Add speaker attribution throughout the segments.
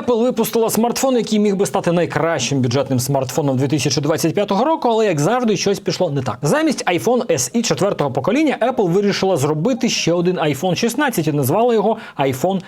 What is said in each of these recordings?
Speaker 1: Apple випустила смартфон, який міг би стати найкращим бюджетним смартфоном 2025 року, але як завжди, щось пішло не так. Замість iPhone SE четвертого покоління Apple вирішила зробити ще один iPhone 16 і назвала його iPhone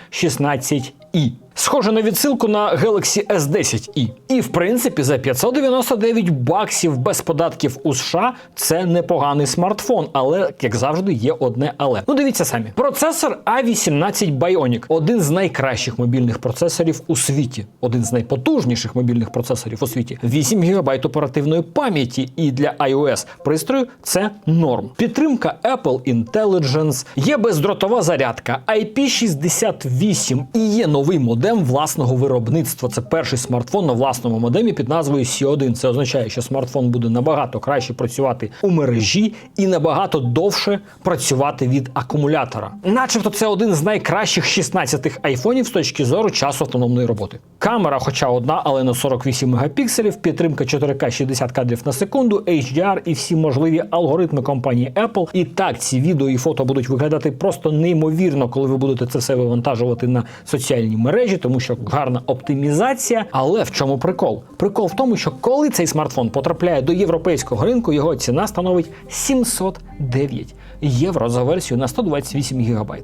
Speaker 1: 16i. Схоже на відсилку на Galaxy S10i. І в принципі, за 599 баксів без податків у США це непоганий смартфон, але як завжди, є одне але. Ну дивіться самі. Процесор A18 Bionic – один з найкращих мобільних процесорів у світі, один з найпотужніших мобільних процесорів у світі. 8 ГБ оперативної пам'яті, і для iOS пристрою це норм. Підтримка Apple Intelligence, є бездротова зарядка, IP68 і є новий модем власного виробництва. Це перший смартфон на власному модемі під назвою C1. Це означає, що смартфон буде набагато краще працювати у мережі і набагато довше працювати від акумулятора. Начебто, це один з найкращих 16 айфонів з точки зору часу автономної роботи. Камера, хоча одна, але на 48 мегапікселів, підтримка 4К 60 кадрів на секунду, HDR і всі можливі алгоритми компанії Apple. І так ці відео і фото будуть виглядати просто неймовірно, коли ви будете це все вивантажувати на соціальні мережі, тому що гарна оптимізація. Але в чому прикол? Прикол в тому, що коли цей смартфон потрапляє до європейського ринку, його ціна становить 709 євро за версію на 128 гігабайт.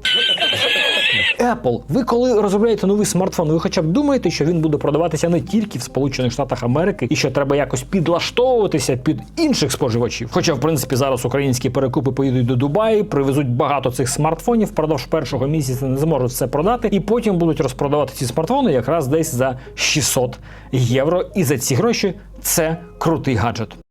Speaker 1: Apple, ви коли розробляєте новий смартфон, ви хоча б думаєте, що він буде продаватися не тільки в Сполучених Штатах Америки, і що треба якось підлаштовуватися під інших споживачів. Хоча, в принципі, зараз українські перекупи поїдуть до Дубаї, привезуть багато цих смартфонів, впродовж першого місяця не зможуть все продати, і потім будуть розпродавати ці смартфони якраз десь за 600 євро. І за ці гроші це крутий гаджет.